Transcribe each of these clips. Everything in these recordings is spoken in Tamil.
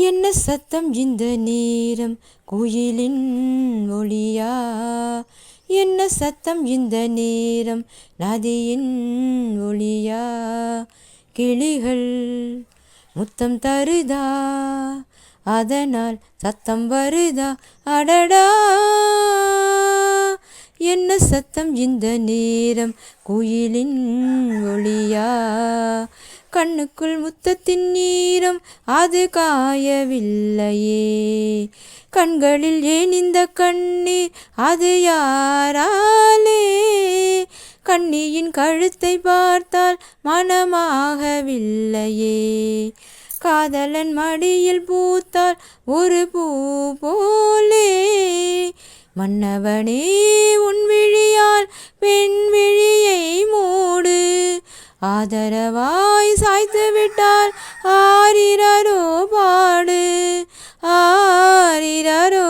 என்ன சத்தம் இந்த நேரம்? குயிலின் ஒளியா? என்ன சத்தம் இந்த நேரம்? நதியின் ஒளியா? கிளிகள் முத்தம் தருதா? அதனால் சத்தம் வருதா? அடடா! என்ன சத்தம் இந்த நேரம்? குயிலின் ஒளியா? கண்ணுக்குள் முத்தத்தின் நீரம் அது காயவில்லையே. கண்களில் ஏன் இந்த கண்ணீர்? அது யாராலே? கண்ணியின் கழுத்தை பார்த்தால் மனமாகவில்லையே. காதலன் மடியில் பூத்தால் ஒரு பூ போலே. மன்னவனே உன் விழியால் பெண் ஆதரவாய் சாய்த்து விட்டார் ஆரிரரோ பாடு. ஆரிரரோ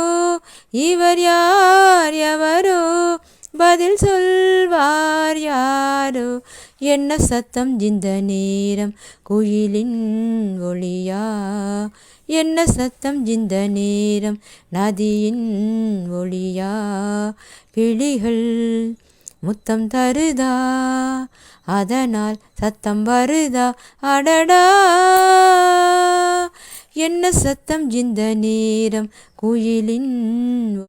இவர் யார் எவரோ பதில் சொல்வார் யாரோ? என்ன சத்தம் இந்த நேரம்? குயிலின் ஒளியா? என்ன சத்தம் இந்த நேரம்? நதியின் ஒளியா? கிளிகள் முத்தம் தருதா? அதனால் சத்தம் வருதா? அடடா! என்ன சத்தம்? இந்த நேரம் குயிலின்